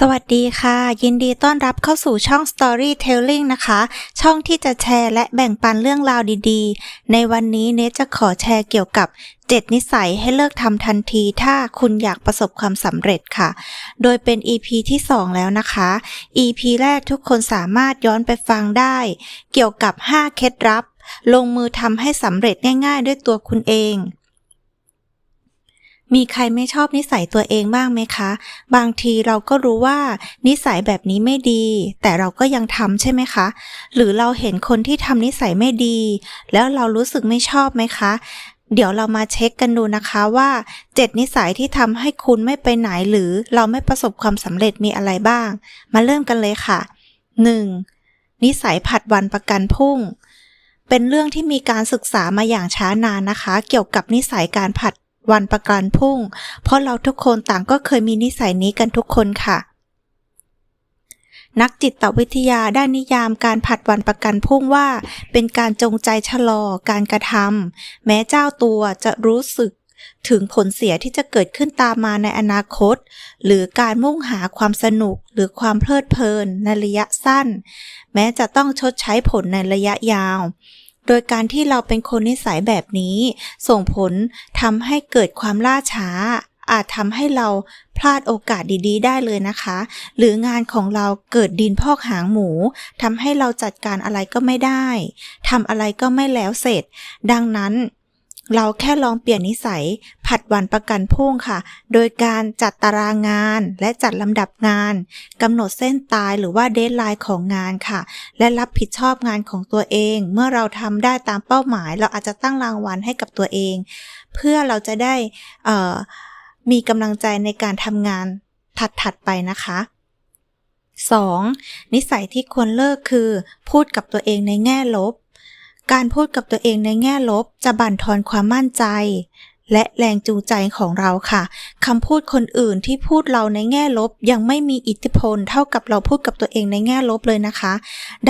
สวัสดีค่ะ ยินดีต้อนรับเข้าสู่ช่อง Storytelling นะคะ ช่องที่จะแชร์และแบ่งปันเรื่องราวดีๆ ในวันนี้เนจะขอแชร์เกี่ยวกับ 7 นิสัยให้เลิกทำทันทีถ้าคุณอยากประสบความสำเร็จค่ะ โดยเป็น EP ที่ 2 แล้วนะคะ EP แรกทุกคนสามารถย้อนไปฟังได้ เกี่ยวกับ 5 เคล็ดลับ ลงมือทำให้สำเร็จง่ายๆ ด้วยตัวคุณเอง มีใครไม่ชอบนิสัยตัวเองบ้างไหมคะ บางทีเราก็รู้ว่านิสัยแบบนี้ไม่ดี แต่เราก็ยังทำใช่ไหมคะ หรือเราเห็นคนที่ทำนิสัยไม่ดี แล้วเรารู้สึกไม่ชอบไหมคะ เดี๋ยวเรามาเช็คกันดูนะคะว่า 7 นิสัยที่ทำให้คุณไม่ไปไหนหรือเราไม่ประสบความสำเร็จมีอะไรบ้าง มาเริ่มกันเลยค่ะ 1. นิสัยผัดวันประกันพรุ่งเป็นเรื่องที่มีการศึกษามาอย่างช้านานนะคะ เกี่ยวกับนิสัยการผัด วันประกันพรุ่ง เพราะเราทุกคนต่างก็เคยมีนิสัยนี้กันทุกคนค่ะ นักจิตวิทยาได้นิยามการผัดวันประกันพรุ่งว่า เป็นการจงใจชะลอการกระทำแม้เจ้าตัวจะรู้สึกถึงผลเสียที่จะเกิดขึ้นตามมาในอนาคต หรือการมุ่งหาความสนุกหรือความเพลิดเพลินในระยะสั้น แม้จะต้องชดใช้ผลในระยะยาว โดยการที่เราเป็นคนนิสัยแบบนี้ ส่งผลทำให้เกิดความล่าช้า อาจทำให้เราพลาดโอกาสดีๆ ได้เลยนะคะ หรืองานของเราเกิดดินพอกหางหมูทำให้เราจัดการอะไรก็ไม่ได้ทำอะไรก็ไม่แล้วเสร็จ ดังนั้น เราแค่ลองเปลี่ยนนิสัย ผัดวันประกันพรุ่งค่ะ โดยการจัดตารางงานและจัดลำดับงานกำหนดเส้นตายหรือว่าเดทไลน์ของงานค่ะ และรับผิดชอบงานของตัวเอง เมื่อเราทำได้ตามเป้าหมาย เราอาจจะตั้งรางวัลให้กับตัวเอง เพื่อเราจะได้มีกำลังใจในการทำงานถัดๆไปนะคะ 2. นิสัยที่ควรเลิกคือ พูดกับตัวเองในแง่ลบ การพูดกับตัวเองในแง่ลบจะบั่นทอนความมั่นใจ และแรงจูงใจของเราค่ะคำพูดคนอื่นที่พูดเราในแง่ลบยังไม่มีอิทธิพล เท่ากับเราพูดกับตัวเองในแง่ลบเลยนะคะ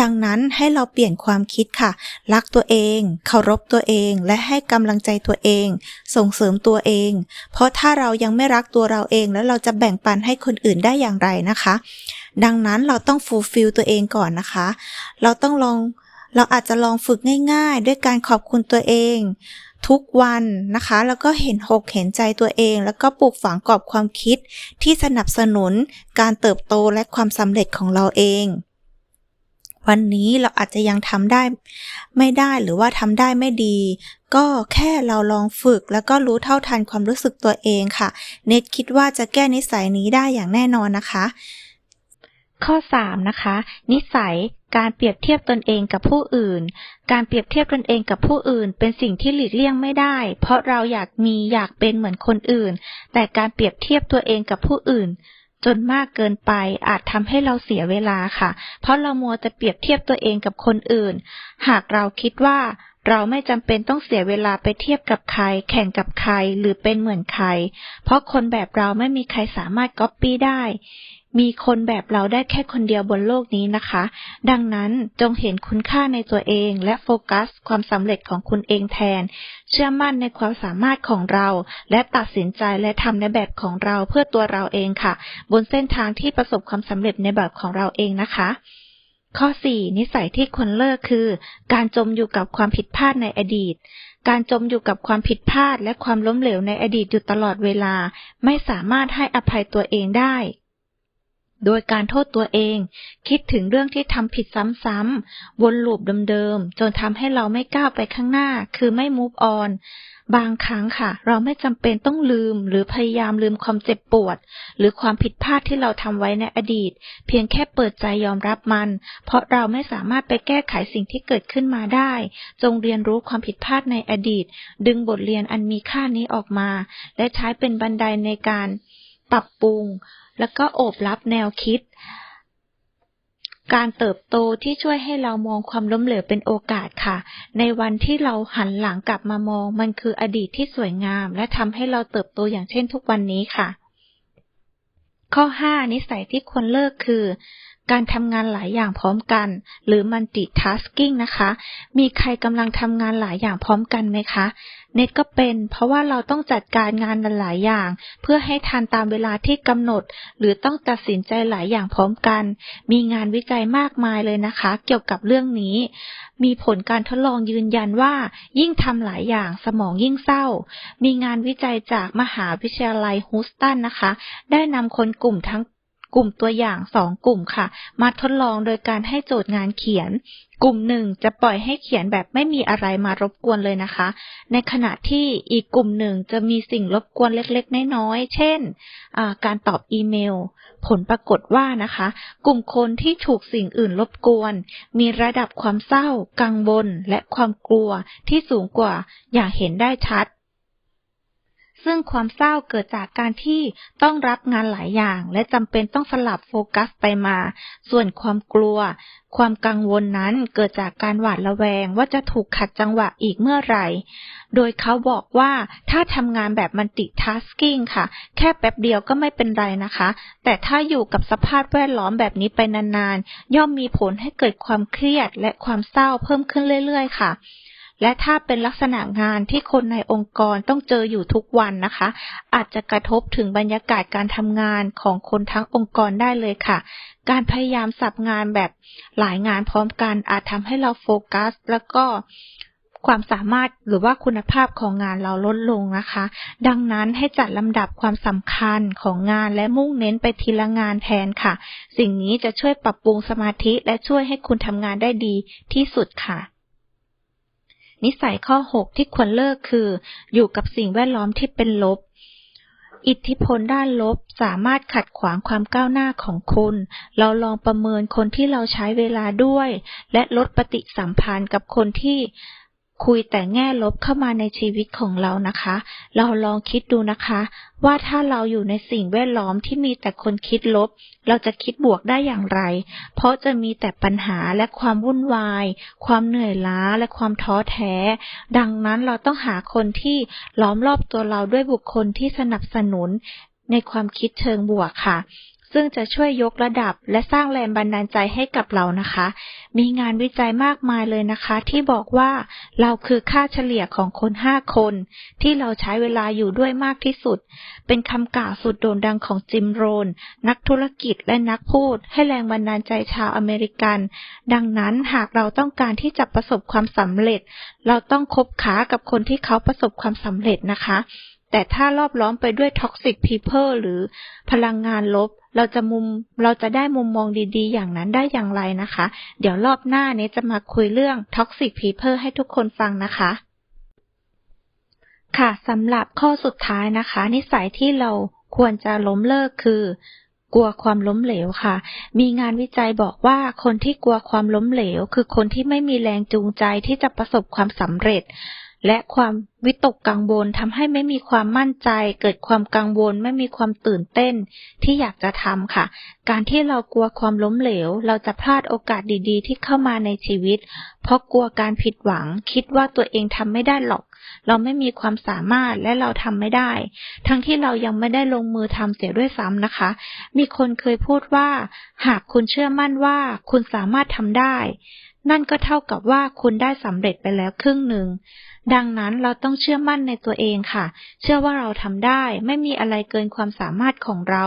ดังนั้นให้เราเปลี่ยนความคิดค่ะ รักตัวเองเคารพตัวเอง และให้กำลังใจตัวเอง ส่งเสริมตัวเอง เพราะถ้าเรายังไม่รักตัวเราเอง แล้วเราจะแบ่งปันให้คนอื่นได้อย่างไรนะคะ ดังนั้นเราต้องฟูลฟิลตัวเองก่อนนะคะ เราต้องลอง เราอาจจะลองฝึกง่ายๆ ด้วยการขอบคุณตัวเอง ทุกวันนะคะ แล้วก็เห็นหกเห็นใจตัวเอง แล้วก็ปลูกฝังกรอบความคิดที่สนับสนุนการเติบโตและความสำเร็จของเราเอง วันนี้เราอาจจะยังทำได้ ไม่ได้หรือว่าทำได้ไม่ดี ก็แค่เราลองฝึกแล้วก็รู้เท่าทันความรู้สึกตัวเองค่ะ เนทคิดว่าจะแก้นิสัยนี้ได้อย่างแน่นอนนะคะข้อ 3 นะคะ นิสัย การเปรียบเทียบตนเองกับผู้อื่น การเปรียบเทียบตนเองกับผู้อื่น เป็นสิ่งที่หลีกเลี่ยงไม่ได้ เพราะเราอยากมีอยากเป็นเหมือนคนอื่น แต่การเปรียบเทียบตัวเองกับผู้อื่น จนมากเกินไปอาจทำให้เราเสียเวลาค่ะ เพราะเรามัวแต่เปรียบเทียบตัวเองกับคนอื่น หากเราคิดว่าเราไม่จำเป็นต้องเสียเวลาไปเทียบกับใคร แข่งกับใครหรือเป็นเหมือนใคร เพราะคนแบบเราไม่มีใครสามารถก๊อปปี้ได้ มีคนแบบเราได้แค่คนเดียวบนโลกนี้นะคะ ดังนั้นจงเห็นคุณค่าในตัวเองและโฟกัส ความสำเร็จของคุณเองแทน เชื่อมั่นในความสามารถของเรา และตัดสินใจและทำในแบบของเราเพื่อตัวเราเองค่ะ บนเส้นทางที่ประสบความสำเร็จในแบบของเราเองนะคะข้อ 4 นิสัยที่ควรเลิกคือ การจมอยู่กับความผิดพลาดในอดีต การจมอยู่กับความผิดพลาดและความล้มเหลวในอดีตอยู่ตลอดเวลา ไม่สามารถให้อภัยตัวเองได้ โดยการโทษตัวเอง คิดถึงเรื่องที่ทำผิดซ้ำๆวนลูปเดิมๆ จนทำให้เราไม่ก้าวไปข้างหน้า คือไม่ move on บางครั้งค่ะ เราไม่จำเป็นต้องลืม หรือพยายามลืมความเจ็บปวด หรือความผิดพลาดที่เราทำไว้ในอดีต เพียงแค่เปิดใจยอมรับมัน เพราะเราไม่สามารถไปแก้ไขสิ่งที่เกิดขึ้นมาได้ จงเรียนรู้ความผิดพลาดในอดีต ดึงบทเรียนอันมีค่านี้ออกมา และใช้เป็นบันไดในการปรับปรุง แล้วก็โอบรับแนวคิด การเติบโตที่ช่วยให้เรามองความล้มเหลวเป็นโอกาสค่ะ ในวันที่เราหันหลังกลับมามอง มันคืออดีตที่สวยงาม และทำให้เราเติบโตอย่างเช่นทุกวันนี้ค่ะ ข้อ 5 นิสัยที่ควรเลิกคือ การทำงานหลายอย่างพร้อมกัน หรือ multitasking นะคะ มีใครกำลังทำงานหลายอย่างพร้อมกันไหมคะ เน็ตก็เป็น เพราะว่าเราต้องจัดการงานหลายอย่าง เพื่อให้ทันตามเวลาที่กำหนด หรือต้องตัดสินใจหลายอย่างพร้อมกัน มีงานวิจัยมากมายเลยนะคะ เกี่ยวกับเรื่องนี้ มีผลการทดลองยืนยันว่า ยิ่งทำหลายอย่างสมองยิ่งเศร้า มีงานวิจัยจากมหาวิทยาลัยฮูสตันนะคะ ได้นำคนกลุ่มทั้ง กลุ่มตัวอย่างสองกลุ่มค่ะ มาทดลองโดยการให้โจทย์งานเขียน กลุ่มหนึ่งจะปล่อยให้เขียนแบบไม่มีอะไรมารบกวนเลยนะคะ ในขณะที่อีกกลุ่มหนึ่งจะมีสิ่งรบกวนเล็กๆ น้อยๆ เช่น การตอบอีเมล ผลปรากฏว่านะคะ กลุ่มคนที่ถูกสิ่งอื่นรบกวน มีระดับความเศร้า กังวล และความกลัวที่สูงกว่าอย่างเห็นได้ชัด ซึ่งความเศร้าเกิดจากการที่ต้องรับงานหลายอย่าง และจำเป็นต้องสลับโฟกัสไปมา ส่วนความกลัว ความกังวลนั้นเกิดจากการหวาดระแวงว่าจะถูกขัดจังหวะอีกเมื่อไหร่ โดยเขาบอกว่าถ้าทำงานแบบมันติทัสกิ้งค่ะ แค่แป๊บเดียวก็ไม่เป็นไรนะคะ แต่ถ้าอยู่กับสภาพแวดล้อมแบบนี้ไปนานๆ ย่อมมีผลให้เกิดความเครียดและความเศร้าเพิ่มขึ้นเรื่อยๆ ค่ะ และถ้าเป็นลักษณะงานที่คนในองค์กรต้องเจออยู่ทุกวันนะคะ อาจจะกระทบถึงบรรยากาศการทำงานของคนทั้งองค์กรได้เลยค่ะ การพยายามสับงานแบบหลายงานพร้อมกัน อาจทำให้เราโฟกัส แล้วก็ความสามารถหรือว่าคุณภาพของงานเราลดลงนะคะ ดังนั้นให้จัดลำดับความสำคัญของงานและมุ่งเน้นไปทีละงานแทนค่ะ สิ่งนี้จะช่วยปรับปรุงสมาธิและช่วยให้คุณทำงานได้ดีที่สุดค่ะ นิสัยข้อ 6 ที่ควรเลิกคือ อยู่กับสิ่งแวดล้อมที่เป็นลบ อิทธิพลด้านลบสามารถขัดขวางความก้าวหน้าของคุณ เราลองประเมินคนที่เราใช้เวลาด้วย และลดปฏิสัมพันธ์กับคนที่ คุยแต่แง่ลบเข้ามาในชีวิตของเรานะคะ เราลองคิดดูนะคะ ว่าถ้าเราอยู่ในสิ่งแวดล้อมที่มีแต่คนคิดลบ เราจะคิดบวกได้อย่างไร เพราะจะมีแต่ปัญหาและความวุ่นวาย ความเหนื่อยล้าและความท้อแท้ ดังนั้นเราต้องหาคนที่ล้อมรอบตัวเราด้วยบุคคลที่สนับสนุนในความคิดเชิงบวกค่ะ ซึ่งจะช่วยยกระดับและสร้างแรงบันดาลใจให้กับเรานะคะ มีงานวิจัยมากมายเลยนะคะ ที่บอกว่าเราคือค่าเฉลี่ยของคนห้าคน ที่เราใช้เวลาอยู่ด้วยมากที่สุด เป็นคำกล่าวสุดโด่งดังของจิมโรน นักธุรกิจและนักพูด ให้แรงบันดาลใจชาวอเมริกัน ดังนั้นหากเราต้องการที่จะประสบความสำเร็จ เราต้องคบค้ากับคนที่เขาประสบความสำเร็จนะคะแต่ถ้ารอบล้อมไปด้วยท็อกซิกพีเพิลหรือพลังงานลบ เราจะมุมเราจะได้มุมมองดีๆ อย่างนั้นได้อย่างไรนะคะ เดี๋ยวรอบหน้านี้จะมาคุยเรื่อง Toxic People ให้ทุกคนฟังนะคะ ค่ะสำหรับข้อสุดท้ายนะคะ นิสัยที่เราควรจะล้มเลิกคือกลัวความล้มเหลวค่ะ มีงานวิจัยบอกว่าคนที่กลัวความล้มเหลว คือคนที่ไม่มีแรงจูงใจที่จะประสบความสำเร็จ และความวิตกกังวลทำให้ไม่มีความมั่นใจ เกิดความกังวล ไม่มีความตื่นเต้นที่อยากจะทำค่ะ การที่เรากลัวความล้มเหลว เราจะพลาดโอกาสดีๆ ที่เข้ามาในชีวิต เพราะกลัวการผิดหวัง คิดว่าตัวเองทำไม่ได้หรอก เราไม่มีความสามารถและเราทำไม่ได้ ทั้งที่เรายังไม่ได้ลงมือทำเสียด้วยซ้ำนะคะ มีคนเคยพูดว่า หากคุณเชื่อมั่นว่าคุณสามารถทำได้ นั่นก็เท่ากับว่าคุณได้สำเร็จไปแล้วครึ่งหนึ่ง ดังนั้นเราต้องเชื่อมั่นในตัวเองค่ะ เชื่อว่าเราทำได้ ไม่มีอะไรเกินความสามารถของเรา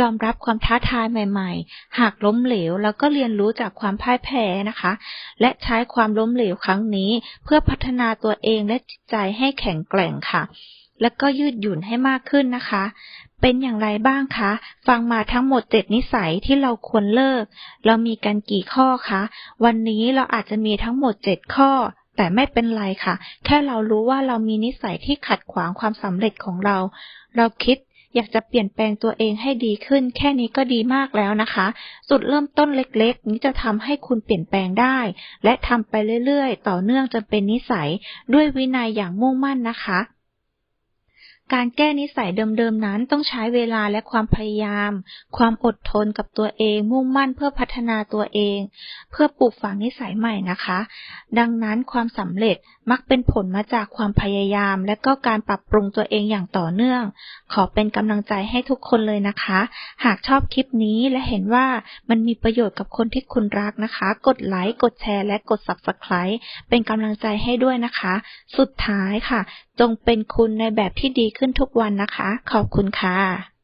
ยอมรับความท้าทายใหม่ ๆ หากล้มเหลวเราก็เรียนรู้จากความพ่ายแพ้นะคะ และใช้ความล้มเหลวครั้งนี้ เพื่อพัฒนาตัวเองและจิตใจให้แข็งแกร่งค่ะ และก็ยืดหยุ่นให้มากขึ้นนะคะ เป็นอย่างไรบ้างคะ ฟังมาทั้งหมดเจ็ดนิสัยที่เราควรเลิก เรามีกันกี่ข้อคะ วันนี้เราอาจจะมีทั้งหมดเจ็ดข้อ แต่ไม่เป็นไรค่ะ แค่เรารู้ว่าเรามีนิสัยที่ขัดขวางความสำเร็จของเรา เราคิดอยากจะเปลี่ยนแปลงตัวเองให้ดีขึ้น แค่นี้ก็ดีมากแล้วนะคะสุดเริ่มต้นเล็กๆ นี้จะทำให้คุณเปลี่ยนแปลงได้ และทำไปเรื่อยๆ ต่อเนื่องจนเป็นนิสัย ด้วยวินัยอย่างมุ่งมั่นนะคะ การแก้นิสัยเดิมๆนั้นต้องใช้เวลาและความพยายาม ความอดทนกับตัวเอง มุ่งมั่นเพื่อพัฒนาตัวเอง เพื่อปลูกฝังนิสัยใหม่นะคะ ดังนั้นความสำเร็จมักเป็นผลมาจากความพยายาม และก็การปรับปรุงตัวเองอย่างต่อเนื่อง ขอเป็นกำลังใจให้ทุกคนเลยนะคะ หากชอบคลิปนี้และเห็นว่ามันมีประโยชน์กับคนที่คุณรักนะคะ กดไลค์ กดแชร์ และกด Subscribe เป็นกำลังใจให้ด้วยนะคะ สุดท้ายค่ะ จงเป็นคุณในแบบที่ดีขึ้นทุกวันนะคะ ขอบคุณค่ะ